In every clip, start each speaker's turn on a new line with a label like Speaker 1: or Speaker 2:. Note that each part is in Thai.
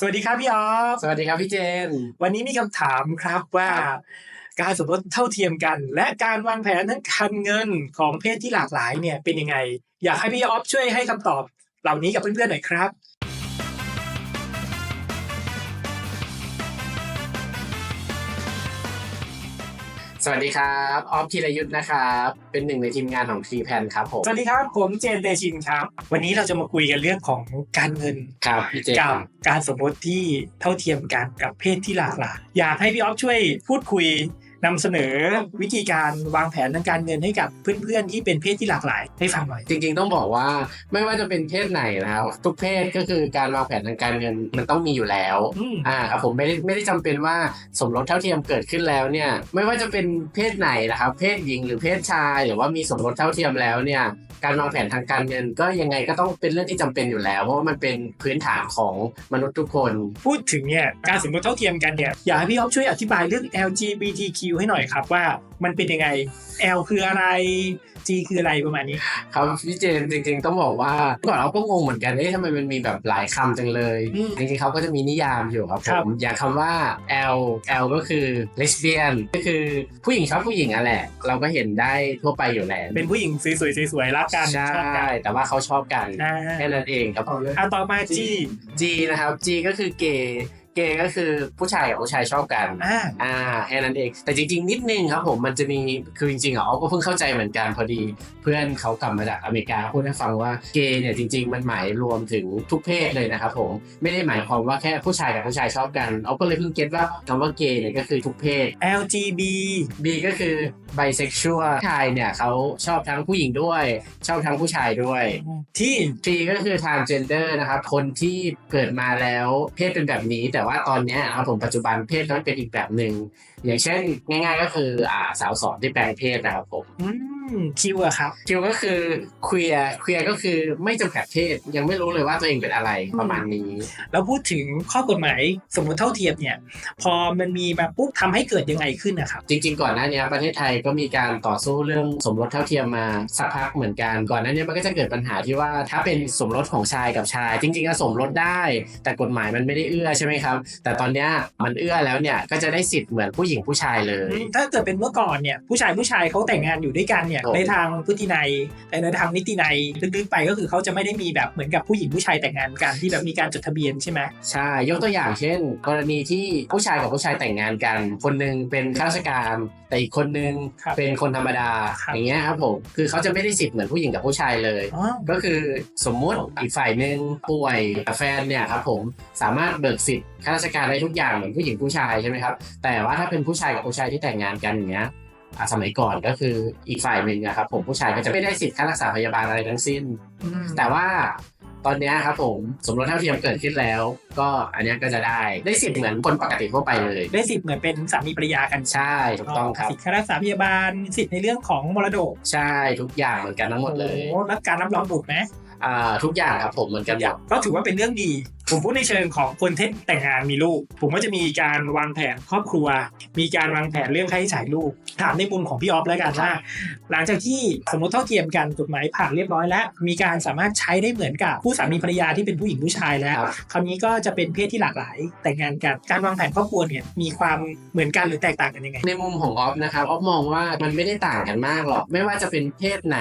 Speaker 1: สวัสดีครับพี่ออฟ
Speaker 2: สวัสดีครับพี่เจน
Speaker 1: วันนี้มีคำถามครับว่า
Speaker 2: ครับ
Speaker 1: การสมรสเท่าเทียมกัน และการวางแผนทางการเงินของเพศที่หลากหลายเนี่ยเป็นยังไง อยากให้พี่ออฟช่วยให้คำตอบเหล่านี้กับเพื่อนๆหน่อยครับ
Speaker 2: สวัสดีครับออฟธีรยุทธ์นะครับเป็นหนึ่งในทีมงานของทีแพนครับผม
Speaker 1: สวัสดีครับผมเจนเตชินครับ วันนี้เราจะมาคุยกันเรื่องของการเงิน
Speaker 2: ครับพี่เจน
Speaker 1: กับการสมรสที่เท่าเทียมกันกับเพศที่หลากหลายอยากให้พี่ออฟช่วยพูดคุย นำเสนอวิธีการวางแผนทางการเงินให้กับเพื่อนๆที่เป็นเพศที่หลากหลาย ให้ฟังหน่อย
Speaker 2: จริงๆต้องบอกว่าไม่ว่าจะเป็นเพศไหนนะครับทุกเพศก็คือการวางแผนทางการเงินมันต้องมีอยู่แล้ว
Speaker 1: อืม
Speaker 2: อ่าครับผมไม่ได้ไม่ได้จำเป็นว่าสมรสเท่าเทียมเกิดขึ้นแล้วเนี่ยไม่ว่าจะเป็นเพศไหนนะครับ เพศหญิงหรือเพศชายหรือว่ามีสมรสเท่าเทียมแล้วเนี่ยการวางแผนทางการเงินก็ยังไงก็ต้องเป็นเรื่องที่จำเป็นอยู่แล้ว เพราะว่ามันเป็นพื้นฐานของมนุษย์ทุกคน
Speaker 1: พูดถึงเนี่ยการสมรสเท่าเทียมกันเนี่ยอยากให้พี่อ๊อฟช่วยอธิบายเรื่อง LGBTQ ให้หน่อยครับว่ามันเป็นยังไง L คืออะไร G คืออะไรประมาณนี้
Speaker 2: ครับพี่เจนจริง ๆ ต้องบอกว่าก่อนเราก็งงเหมือนกันเอ๊ะทำไมมันมีแบบหลายคำจังเลย
Speaker 1: อืม
Speaker 2: จริงๆเขาก็จะมีนิยามอยู่ครับ
Speaker 1: ค
Speaker 2: ผ
Speaker 1: รับ
Speaker 2: มอย่างคำว่า L L ก็คือ lesbian ก็คือผู้หญิงชอบผู้หญิงอะแหละ เราก็เห็นได้ทั่วไปอยู่แล้ว
Speaker 1: เป็นผู้หญิงสวยๆสวยๆรักกัน
Speaker 2: ใช่
Speaker 1: ชอบกัน
Speaker 2: แต่ว่าเขาชอบกัน
Speaker 1: อ่า
Speaker 2: แค่นั้นเองครับ
Speaker 1: อะต่อมา G
Speaker 2: G นะครับ G ก็คือเกย์ เกย์ก็คือผู้ชายกับผู้ชายชอบกัน
Speaker 1: อ่า
Speaker 2: อ่าแค่นั้นเองแต่จริง ๆ นิดนึงครับผมมันจะมีคือจริงๆอะอ๋อก็เพิ่งเข้าใจเหมือนกันพอดี เพื่อนเขากลับมาจากอเมริกาพูดให้ฟังว่าเกย์เนี่ยจริง ๆ มันหมายรวมถึงทุกเพศเลยนะครับผมไม่ได้หมายความว่าแค่ผู้ชายกับผู้ชายชอบกันเอาก็เลยเพิ่งเก็ตว่าคำว่าเกย์เนี่ยก็คือทุกเพศ
Speaker 1: LGB
Speaker 2: B ก็คือ bisexual ชายเนี่ยเขาชอบทั้งผู้หญิงด้วย ชอบทั้งผู้ชายด้วย
Speaker 1: ที่
Speaker 2: T ก็คือ transgender นะครับคนที่เกิดมาแล้วเพศเป็นแบบนี้แต่ว่าตอนเนี้ยครับผมปัจจุบันเพศนั้นเป็นอีกแบบหนึ่งอย่างเช่นง่าย ๆ ก็คืออ่าสาวสอนที่แปลงเพศนะครับผม
Speaker 1: อืมคิวอะครับ
Speaker 2: คิวก็คือ queer queer ก็คือไม่จำกัดเพศยังไม่รู้เลยว่าตัวเองเป็นอะไรประมาณนี้
Speaker 1: แล้วพูดถึงข้อกฎหมายสมรสเท่าเทียมเนี่ย พอมันมีมาปุ๊บทำให้เกิดยังไงขึ้นนะครับ
Speaker 2: จริง ๆ ก่อนหน้านี้ประเทศไทยก็มีการต่อสู้เรื่องสมรสเท่าเทียมมาสักพักเหมือนกันก่อนหน้านี้มันก็จะเกิดปัญหาที่ว่าถ้าเป็นสมรสของชายกับชาย จริงๆก็สมรสได้ แต่กฎหมายมันไม่ได้เอื้อใช่ไหมครับแต่ตอนเนี้ยมันเอื้อแล้วเนี่ยก็จะได้สิทธิ์เหมือนผู้หญิงผู้ชายเลย
Speaker 1: ถ้าเกิดเป็นเมื่อก่อนเนี่ยผู้ชายผู้ชายเขาแต่งงานอยู่ด้วยกันเนี่ย
Speaker 2: โอ้
Speaker 1: ในทางพฤตินัยแต่ในทางนิตินัยลึกๆไปก็คือเขาจะไม่ได้มีแบบเหมือนกับผู้หญิงผู้ชายแต่งงานกันที่แบบมีการจดทะเบียนใช่ไหม
Speaker 2: ใช่ยกตัวอย่างเช่น กรณีที่ผู้ชายกับผู้ชายแต่งงานกัน คนหนึ่งเป็นข้าราชการแต่อีกคนหนึง
Speaker 1: ครับ
Speaker 2: เป็นคนธรรมดา
Speaker 1: ครับ
Speaker 2: อย่างเงี้ยครับผมคือเขาจะไม่ได้สิทธิ์เหมือนผู้หญิงกับผู้ชายเลย
Speaker 1: อ๋อ
Speaker 2: ก็คือสมมุติอีกฝ่ายหนึ่งป่วยแต่แฟนเนี่ยครับผมสามารถเบิกสิทธิ์ข้าราชการได้ทุกอย่างเหมือนผู้หญิงผู้ชายใช่ไหมครับ แต่ว่าถ้าเป็นผู้ชายกับผู้ชายที่แต่งงานกันอย่างเงี้ยอะสมัยก่อนก็คืออีกฝ่ายหนึ่งนะครับผมผู้ชายก็จะไม่ได้สิทธิ์ค่ารักษาพยาบาลอะไรทั้งสิ้น
Speaker 1: อืม
Speaker 2: แต่ว่าตอนเนี้ยครับผมสมรสเท่าเทียมเกิดขึ้นแล้ว ก็อันเนี้ยก็จะได้ได้สิทธิ์เหมือนคนปกติทั่วไปเลย
Speaker 1: ได้สิทธิ์เหมือนเป็นสามีภรรยากัน
Speaker 2: ใช่ถูกต้องครับ
Speaker 1: สิทธิ์ค่ารักษาพยาบาลสิทธิ์ในเรื่องของมรดก
Speaker 2: ใช่ทุกอย่างเหมือนกันทั้งหมดเลย
Speaker 1: โอ้รับการรับรองบุตรไหม
Speaker 2: อ่าทุกอย่างครับผมเหมือนกันหมด
Speaker 1: ก็ถือว่าเป็นเรื่องดี ผมพูดในเชิงของคนที่แต่งงานมีลูก ผมก็จะมีการวางแผนครอบครัว มีการวางแผนเรื่องค่าใช้จ่ายลูก ถามในมุมของพี่ออฟแล้วกันว่า หลังจากที่สมรสเท่าเทียมกันกฎหมายผ่านเรียบร้อยแล้ว มีการสามารถใช้ได้เหมือนกับผู้สามีภรรยาที่เป็นผู้หญิงผู้ชายแล้ว
Speaker 2: ครับ
Speaker 1: คราวนี้ก็จะเป็นเพศที่หลากหลายแต่งงานกันการวางแผนครอบครัวเนี่ยมีความเหมือนกันหรือแตกต่างกันยังไง
Speaker 2: ในมุมของออฟนะครับออฟมองว่ามันไม่ได้ต่างกันมากหรอกไม่ว่าจะเป็นเพศไหน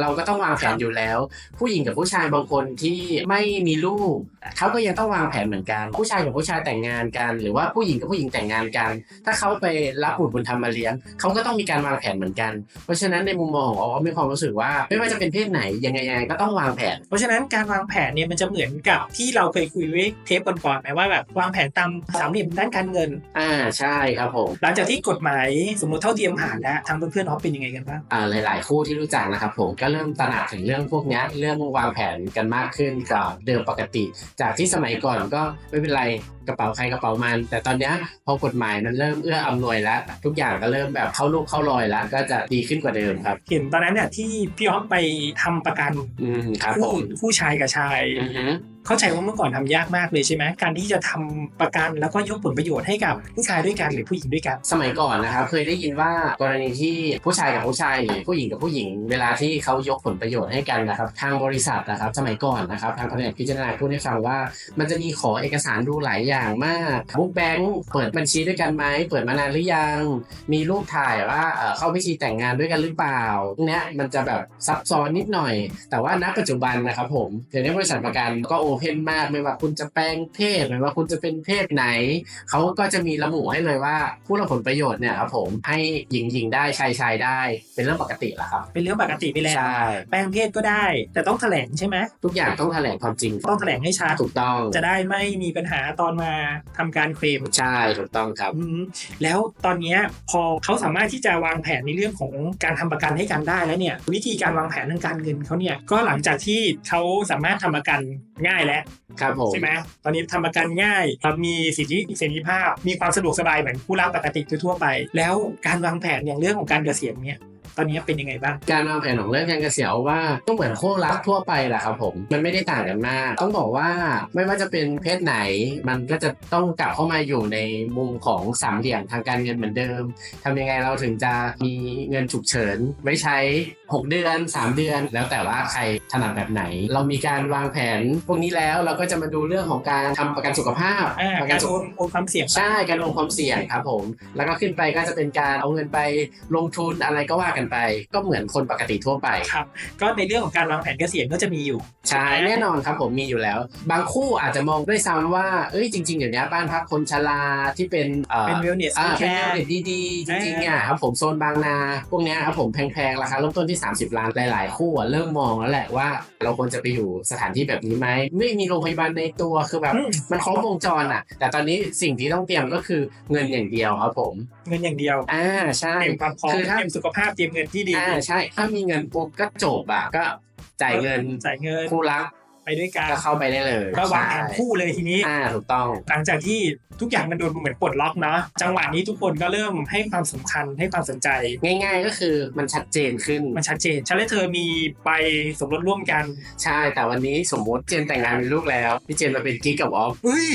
Speaker 2: เราก็ต้องวางแผนอยู่แล้ว ผู้หญิงกับผู้ชายบางคนที่ไม่มีลูกเขาก็ยังต้องวางแผนเหมือนกัน ผู้ชายกับผู้ชายแต่งงานกัน หรือว่าผู้หญิงกับผู้หญิงแต่งงานกัน ถ้าเขาไปรับบุตรบุญธรรมมาเลี้ยงเขาก็ต้องมีการวางแผนเหมือนกัน เพราะฉะนั้นในมุมมองของออฟมีความรู้สึกว่า ไม่ว่าจะเป็นเพศไหนยังไงยังไงก็ต้องวางแผน
Speaker 1: เพราะฉะนั้นการวางแผนเนี่ยมันจะเหมือนกับที่เราเคยคุยไว้เทปก่อนๆไหมว่าแบบวางแผนตามสามเหลี่ยมด้านการเงิน
Speaker 2: อ่าใช่ครับผม
Speaker 1: หลังจากที่กฎหมายสมรสเท่าเทียมผ่านแล้วทางเพื่อนๆออฟเป็นยังไงกันบ้าง
Speaker 2: อ่าหลาย ๆ คู่ที่รู้จักนะครับผมก็เริ่มตระหนักถึงเรื่องพวกเนี้ยเรื่องวางแผนกันมากขึ้นกว่าเดิมปกติ จากที่สมัยก่อนก็ไม่เป็นไรกระเป๋าใครกระเป๋ามัน แต่ตอนเนี้ยพอกฎหมายมันเริ่มเอื้ออำนวยแล้ว ทุกอย่างก็เริ่มแบบเข้าลูกเข้ารอยแล้ว ก็จะดีขึ้นกว่าเดิมครับ
Speaker 1: เห็นตอนนั้นเนี่ยที่พี่ออฟไปทำประกัน
Speaker 2: อืมครับผ
Speaker 1: ผู้
Speaker 2: ม
Speaker 1: ผู้ชายกับชาย
Speaker 2: อือฮึ
Speaker 1: เข้าใจว่าเมื่อก่อนทำยากมากเลยใช่ไหมการที่จะทำประกันแล้วก็ยกผลประโยชน์ให้กับผู้ชายด้วยกันหรือผู้หญิงด้วยกัน
Speaker 2: สมัยก่อนนะครับเคยได้ยินว่ากรณีที่ผู้ชายกับผู้ชายหรือผู้หญิงกับผู้หญิง เวลาที่เขายกผลประโยชน์ให้กันนะครับทางบริษัทนะครับสมัยก่อนนะครับทางแผนกพิจารณาพูดให้ฟังว่า มันจะมีขอเอกสารดูหลายอย่างมากบุ๊กแบงค์เปิดบัญชีด้วยกันไหมเปิดมานานหรือยัง มีรูปถ่ายว่าเข้าพิธีแต่งงานด้วยกันหรือเปล่าเนี้ยมันจะแบบซับซ้อนนิดหน่อย แต่ว่าณปัจจุบันนะครับผมเดี๋ยวนี้บริษัทประกันก็โอเพนมากไม่ว่าคุณจะแปลงเพศไม่ว่าคุณจะเป็นเพศไหน เขาก็จะมีระบุให้เลยว่าผู้รับผลประโยชน์เนี่ยครับผมให้หญิงหญิงได้ชายชายได้ เป็นเรื่องปกติแหละครับ
Speaker 1: เป็นเรื่องปกติไปแล้ว
Speaker 2: ใช่
Speaker 1: แปลงเพศก็ได้ แต่ต้องแถลงใช่ไหม
Speaker 2: ทุกอย่างต้องแถลงความจริง
Speaker 1: ต้องแถลงให้ชัด
Speaker 2: ถูกต้อง
Speaker 1: จะได้ไม่มีปัญหาตอนมาทำการเคลม
Speaker 2: ใช่ถูกต้องครับ
Speaker 1: อืมแล้วตอนเนี้ยพอเขาสามารถที่จะวางแผนในเรื่องของการทำประกันให้กันได้แล้วเนี่ยวิธีการวางแผนทางการเงินเขาเนี่ยก็หลังจากที่เขาสามารถทำประกันง่ายแล้ว
Speaker 2: ครับผม
Speaker 1: ใช่ไหมตอนนี้ทำประกันง่ายครับมีสิทธิเสรีภาพ มีความสะดวกสบายเหมือนผู้รับปกติทั่วๆไป แล้วการวางแผนอย่างเรื่องของการเกษียณเนี่ยต อนนี้เป็นยังไงบ้าง
Speaker 2: การวางแผนของเรื่องการเกษียณว่าก็เหมือนคู่รักทั่วไปแหละครับผม มันไม่ได้ต่างกันมาก ต้องบอกว่าไม่ว่าจะเป็นเพศไหน มันก็จะต้องกลับเข้ามาอยู่ในมุมของสามเหลี่ยมทางการเงินเหมือนเดิมทำยังไงเราถึงจะมีเงินฉุกเฉินไว้ใช้ 6 เดือน 3 เดือน แล้วแต่ว่าใครถนัดแบบไหน เรามีการวางแผนพวกนี้แล้วเราก็จะมาดูเรื่องของการทำประกันสุขภาพ
Speaker 1: อ่า
Speaker 2: ประกั
Speaker 1: กานร
Speaker 2: สุข
Speaker 1: โอนโอนความเสี่ยง
Speaker 2: ใช่การลงความเสี่ยงครับผม แล้วก็ขึ้นไปก็จะเป็นการเอาเงินไปลงทุนอะไรก็ว่ากันไป ก็เหมือนคนปกติทั่วไป
Speaker 1: ครับ ก็ในเรื่องของการวางแผนเกษียณก็จะมีอยู่
Speaker 2: ใช่แน่นอนครับผมมีอยู่แล้ว บางคู่อาจจะมองด้วยซ้ำว่าเอ้ยจริงๆเดี๋ยวนี้บ้านพักคนชราที่เป็นเอ่อ
Speaker 1: เป็น wellness
Speaker 2: อ่าเป็น
Speaker 1: care
Speaker 2: เวลเนสดีๆ จริงๆอะครับผมโซนบางนา พวกเนี้ยครับผมแพงๆราคาเริ่มต้นที่ 30 ล้านหลาย ๆ คู่อะเริ่มมองแล้วแหละว่า เราควรจะไปอยู่สถานที่แบบนี้ไหมไม่มีโรงพยาบาลในตัวคือแบบ
Speaker 1: อืม
Speaker 2: มันครบวงจรอะ แต่ตอนนี้สิ่งที่ต้องเตรียมก็คือเงินอย่างเดียวครับผม
Speaker 1: เงินอย่างเดียว
Speaker 2: อ่าใช่
Speaker 1: เตรียมความพร้อม
Speaker 2: คือถ้า
Speaker 1: เตรียมสุขภาพเตรียมเงินที่ดี
Speaker 2: อ่าใช่ ถ้ามีเงินปุ๊บก็จบอะก็จ่ายเงิน
Speaker 1: จ่ายเงิน
Speaker 2: คู่รัก
Speaker 1: ไปด้วยกัน
Speaker 2: ก็เข้าไปได้เลย
Speaker 1: ก็วางแผน
Speaker 2: ใช่
Speaker 1: คู่เลยทีนี้
Speaker 2: อ่าถูกต้อง
Speaker 1: หลังจากที่ทุกอย่างมันโดนเหมือนปลดล็อกเนาะจังหวะนี้ทุกคนก็เริ่มให้ความสำคัญให้ความสนใจ
Speaker 2: ง่าย ๆ ก็คือมันชัดเจนขึ้น
Speaker 1: มันชัดเจนฉันและเธอมีใบสมรสร่วมกัน
Speaker 2: ใช่แต่วันนี้สมมติเจนแต่งงานมีลูกแล้วพี่เจนมาเป็นกิ๊กกับออฟ
Speaker 1: เฮ้ย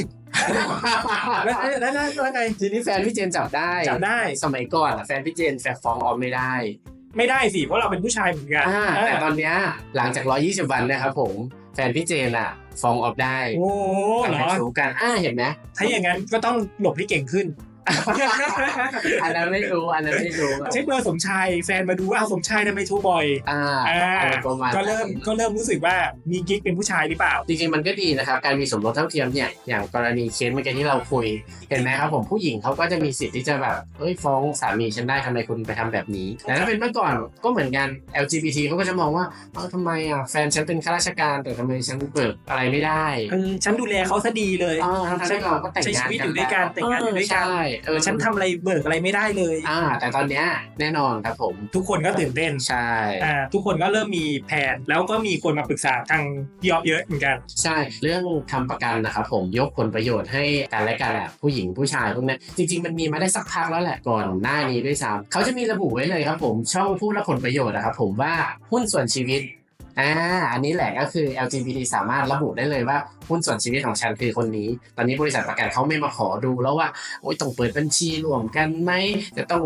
Speaker 1: แล้วแล้วแล้วแล้วไง
Speaker 2: ทีนี้แฟนพี่เจนจับได้
Speaker 1: จับได้
Speaker 2: สมัยก่อนอะแฟนพี่เจนแฟนฟ้องออฟไม่ได้
Speaker 1: ไม่ได้สิเพราะเราเป็นผู้ชายเหมือนกัน
Speaker 2: อ่าแต่ตอนเนี้ยหลังจาก 120 วันเนะครับผมแฟนพี่เจนอะฟ้องออฟได้
Speaker 1: โอ้โห
Speaker 2: การ
Speaker 1: เหร
Speaker 2: แข่
Speaker 1: อง
Speaker 2: ชูกันอ่าเห็นไหม
Speaker 1: ถ้าอย่างนั้นก็ต้องหลบที่เก่งขึ้น
Speaker 2: อันนั้นไม่รู้อันนั้นไม่รู้
Speaker 1: เช็คเบอร์สมชายแฟนมาดูอ้าวสมชายทำไมโทรบ่อย
Speaker 2: อ่า
Speaker 1: อ่า
Speaker 2: อะไรประมาณ
Speaker 1: ก็เริ่มก็เริ่มรู้สึกว่ามีกิ๊กเป็นผู้ชายหรือเปล่า
Speaker 2: จริงๆมันก็ดีนะครับ การมีสมรสเท่าเทียมเนี่ยอย่างกรณีเคสเมื่อกี้ที่เราคุย เห็นไหมครับผมผู้หญิงเขาก็จะมีสิทธิ์ที่จะแบบเอ้ยฟ้องสามีฉันได้ทำไมคุณไปทำแบบนี้ แต่ถ้าเป็นเมื่อก่อนก็เหมือนกัน LGBT เขาก็จะมองว่าเออทำไมอะแฟนฉันเป็นข้าราชการแต่ทำไมฉันเปิดอะไรไม่ได้
Speaker 1: เออฉันดูแลเขาซะดีเลย
Speaker 2: อ่าทั้งๆที่เราก็แต่ง
Speaker 1: ใช้
Speaker 2: งาน
Speaker 1: ชีวิตอยู่ด้วยกันแต่งงานอยู่ด้วยกัน
Speaker 2: ใช่เออ
Speaker 1: ฉันทำอะไรเบิกอะไรไม่ได้เลย
Speaker 2: อ่าแต่ตอนเนี้ยแน่นอนครับผม
Speaker 1: ทุกคนก็ตื่นเต้น
Speaker 2: ใช่
Speaker 1: อ่าทุกคนก็เริ่มมีแผนแล้วก็มีคนมาปรึกษาทางพี่ออฟเยอะเหมือนกัน
Speaker 2: ใช่ เรื่องทำประกันนะครับผมยกผลประโยชน์ให้กันและกันแหละผู้หญิงผู้ชายพวกเนี้ยจริง ๆ มันมีมาได้สักพักแล้วแหละก่อนหน้านี้ด้วยซ้ำเขาจะมีระบุไว้เลยครับผมช่องผู้รับผลประโยชน์นะครับผมว่าหุ้นส่วนชีวิต อ่าอันนี้แหละก็คือ LGBT สามารถระบุได้เลยว่าหุ้นส่วนชีวิตของฉันคือคนนี้ ตอนนี้บริษัทประกันเขาไม่มาขอดูแล้วว่าโอ๊ยต้องเปิดบัญชีรวมกันไหมจะต้อง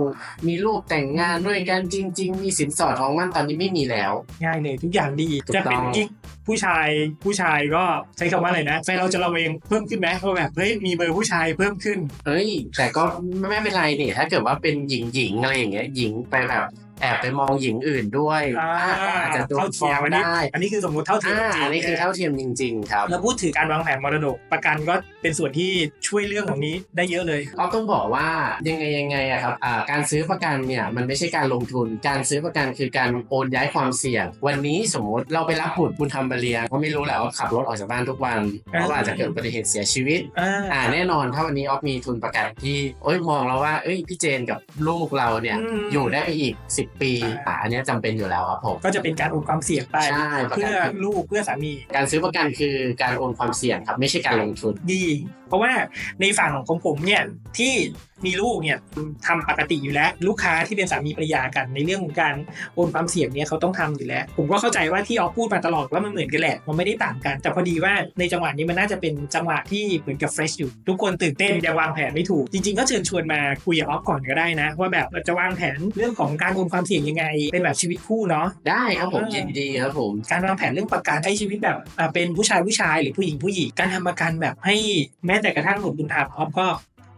Speaker 2: มีรูปแต่งงานด้วยกันจริง ๆ มีสินสอดทองมั่นตอนนี้ไม่มีแล้ว
Speaker 1: ง่ายเลยทุกอย่างดี
Speaker 2: ถูก
Speaker 1: จะเป็น
Speaker 2: ต้อง
Speaker 1: กิ๊กผู้ชายผู้ชายก็ใช้คำว่าอะไรนะแฟนเราจะระเวงเพิ่มขึ้นไหมเพราะแบบเฮ้ยมีเบอร์ผู้ชายเพิ่มขึ้น
Speaker 2: เอ้ยแต่ก็ไม่เป็นไรนี่ถ้าเกิดว่าเป็นหญิงหญิงๆอะไรอย่างเงี้ยหญิงไปแบบ แอบไปมองหญิงอื่นด้วย
Speaker 1: อ่า
Speaker 2: ก็อาจจะโด
Speaker 1: เท่าน
Speaker 2: ฟ้
Speaker 1: เที
Speaker 2: อยง
Speaker 1: มอันนี้
Speaker 2: ได้
Speaker 1: อันนี้คือสมมติเท่าเทียม
Speaker 2: อ่า
Speaker 1: จริงๆ
Speaker 2: อันนี้คือเท่าเทียมจริง ๆ ครับ
Speaker 1: แล้วพูดถึงการวางแผนมรดกประกันก็เป็นส่วนที่ช่วยเรื่องของนี้ได้เยอะเลย
Speaker 2: เราต้องบอกว่ายังไงยังไงอะครับอ่าการซื้อประกันเนี่ยมันไม่ใช่การลงทุน การซื้อประกันคือการโอนย้ายความเสี่ยง วันนี้สมมติเราไปรับบุตรบุญธรรมมาเลี้ยงก็ไม่รู้แหละว่าขับรถออกจากบ้านทุกวันเพราะว่าอาจจะเกิดอุบัติเหตุเสียชีวิต
Speaker 1: อ่า
Speaker 2: อ่าแน่นอนถ้าวันนี้ออฟมีทุนประกันที่โอ้ยมองแล้วว่าเอ้ยพี่เจนกับลูกเราเนี่ย
Speaker 1: อืม
Speaker 2: อยู่ได้ไปอีก 10ปีอ่าอันเนี้ยจำเป็นอยู่แล้วครับผม
Speaker 1: ก็จะเป็นการโอนความเสี่ยงไป
Speaker 2: ใช่ประ
Speaker 1: เพื่
Speaker 2: กั
Speaker 1: อนลูกเพื่อสามี
Speaker 2: การซื้อประกันคือการโอนความเสี่ยงครับไม่ใช่การลงทุน
Speaker 1: ดี เพราะว่าในฝั่งของผมเนี่ยที่มีลูกเนี่ยทำปกติอยู่แล้ว ลูกค้าที่เป็นสามีภรรยากัน ในเรื่องของการโอนความเสี่ยงเนี่ยเขาต้องทำอยู่แล้ว ผมก็เข้าใจว่าที่ออฟพูดมาตลอดว่ามันเหมือนกันแหละมันไม่ได้ต่างกัน แต่พอดีว่าในจังหวะนี้มันน่าจะเป็นจังหวะที่เหมือนกับเฟรชอยู่ ทุกคนตื่นเต้นยังวางแผนไม่ถูก จริง ๆ ก็เชิญชวนมาคุยกับออฟก่อนก็ได้นะ ว่าแบบจะวางแผนเรื่องของการโอนความเสี่ยงยังไง เป็นแบบชีวิตคู่เนาะ
Speaker 2: ได้ครับผม
Speaker 1: อ่า
Speaker 2: ยินดีครับผม
Speaker 1: การวางแผนเรื่องประกันใช้ชีวิตแบบอ่าเป็นผู้ชายผู้ชายหรือผู้หญิงผู้หญิงการทำประกันแบบให้แม้แต่กระทั่งหนุนบุญธรรมออฟก็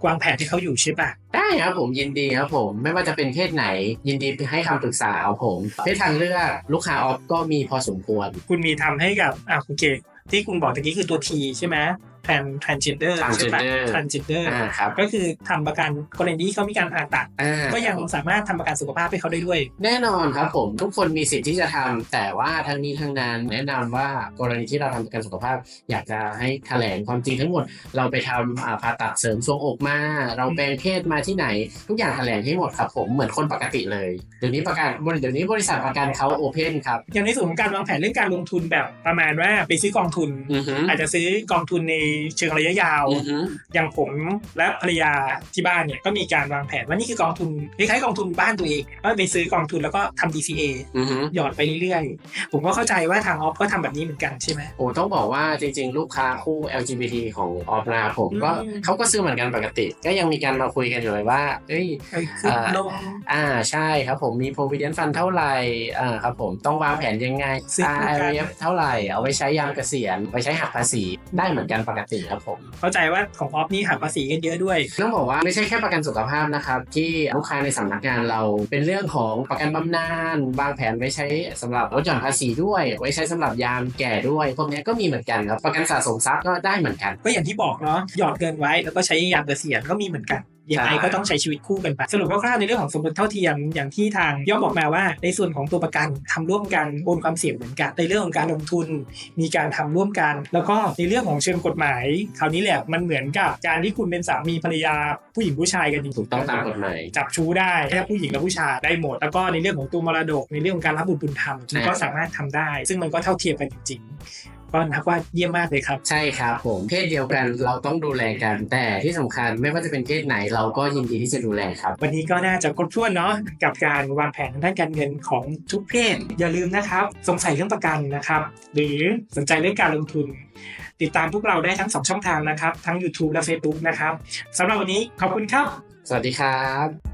Speaker 1: วางแผนให้เขาอยู่ใช่ปะ
Speaker 2: ได้ครับผมยินดีครับผม ไม่ว่าจะเป็นเพศไหน ยินดีให้คำปรึกษาครับผม เพศทางเลือกลูกค้าออฟก็มีพอสมควร
Speaker 1: คุณมีทำให้กับอ่าโอเคที่คุณบอกตะกี้คือตัว T ใช่ไหม trans transgender ใช่ปะ
Speaker 2: Transgender
Speaker 1: transgender
Speaker 2: อ่าครับ
Speaker 1: ก็คือทำประกันกรณีที่เขามีการผ่าตัด
Speaker 2: อ่า
Speaker 1: ก็ยังสามารถทำประกันสุขภาพให้เขาได้ด้วย
Speaker 2: แน่นอนครับผมทุกคนมีสิทธิ์ที่จะทำแต่ว่าทั้งนี้ทั้งนั้นแนะนำว่ากรณีที่เราทำประกันสุขภาพ อยากจะให้แถลงความจริงทั้งหมด เราไปทำอ่าผ่าตัดเสริมทรวงอกมา เราแปลงเพศมาที่ไหน ทุกอย่างแถลงให้หมดครับผมเหมือนคนปกติเลยเดี๋ยวนี้ประกันเดี๋ยวนี้บริษัทประกันเขาโอเพนครับ
Speaker 1: อย่างในส่วนของการวางแผนเรื่องการลงทุนแบบประมาณว่าไปซื้อกองทุน
Speaker 2: อือฮึ
Speaker 1: อาจจะซื้อกองทุนในเชิงระยะยาว
Speaker 2: อือฮึ
Speaker 1: อย่างผมและภรรยาที่บ้านเนี่ยก็มีการวางแผนว่านี่คือกองทุนคล้ายๆกองทุนบ้านตัวเองก็ไปซื้อกองทุนแล้วก็ทำ DCA
Speaker 2: อือฮึ
Speaker 1: หยอดไปเรื่อยๆ ผมก็เข้าใจว่าทางออฟก็ทำแบบนี้เหมือนกันใช่ไหม
Speaker 2: โอ้ต้องบอกว่าจริงๆ ลูกค้าคู่ LGBT ของออฟนาผมก็
Speaker 1: อืม
Speaker 2: เขาก็ซื้อเหมือนกันปกติ ก็ยังมีการมาคุยกันอยู่เลยว่าเอ้ย
Speaker 1: เอ้ยขึ้น
Speaker 2: อ่า
Speaker 1: ลง
Speaker 2: อ่าใช่ครับผมมี provident fund เท่าไหร่อ่าครับผมต้องวางแผนยังไง
Speaker 1: ซื้อคู่กัน
Speaker 2: RRF เท่าไหร่เอาไว้ใช้ยามเกษียณไว้ใช้หักภาษีได้เหมือนกันปกติครับผม
Speaker 1: เข้าใจว่าของออฟนี่หักภาษีกันเยอะด้วย
Speaker 2: ต้องบอกว่าไม่ใช่แค่ประกันสุขภาพนะครับ ที่ลูกค้าในสำนักงานเราเป็นเรื่องของประกันบำนาญวางแผนไว้ใช้สำหรับลดหย่อนภาษีด้วย ไว้ใช้สำหรับยามแก่ด้วยพวกเนี้ยก็มีเหมือนกันครับประกันสะสมทรัพย์ก็ได้เหมือนกัน
Speaker 1: ก็อย่างที่บอกเนาะหยอดเกินไว้แล้วก็ใช้ยามเกษียณก็มีเหมือนกัน ยังไง
Speaker 2: ใช่
Speaker 1: ก็ต้องใช้ชีวิตคู่กันไป สรุปคร่าวๆในเรื่องของสมรสเท่าเทียมอย่างที่ทางย่อมบอกมาว่า ในส่วนของตัวประกันทำร่วมกันโอนความเสี่ยงเหมือนกันในเรื่องของการลงทุน มีการทำร่วมกัน แล้วก็ในเรื่องของเชิงกฎหมาย คราวนี้แหละมันเหมือนกับการที่คุณเป็นสามีภรรยาผู้หญิงผู้ชายกันจริงๆ
Speaker 2: ถูกต้องตามกฎหมาย
Speaker 1: จับชู้ได้แค่ผู้หญิงและผู้ชายได้หมด แล้วก็ในเรื่องของตัวมรดกในเรื่องของการรับบุตรบุญธรรมมันก็สามารถทำได้ ซึ่งมันก็เท่าเทียมกันจริงๆ ก็นับว่าเยี่ยมมากเลยครับ
Speaker 2: ใช่ครับผมเพศเดียวกันเราต้องดูแลกัน แต่ที่สำคัญไม่ว่าจะเป็นเพศไหนเราก็ยินดีที่จะดูแลครับ
Speaker 1: วันนี้ก็น่าจะครบถ้วนเนาะกับการวางแผนทางด้านการเงินของทุกเพศ อย่าลืมนะครับ สงสัยเรื่องประกันนะครับ หรือสนใจเรื่องการลงทุน ติดตามพวกเราได้ทั้งสองช่องทางนะครับ ทั้ง YouTube และ Facebook นะครับสำหรับวันนี้ขอบคุณครับ
Speaker 2: สวัสดีครับ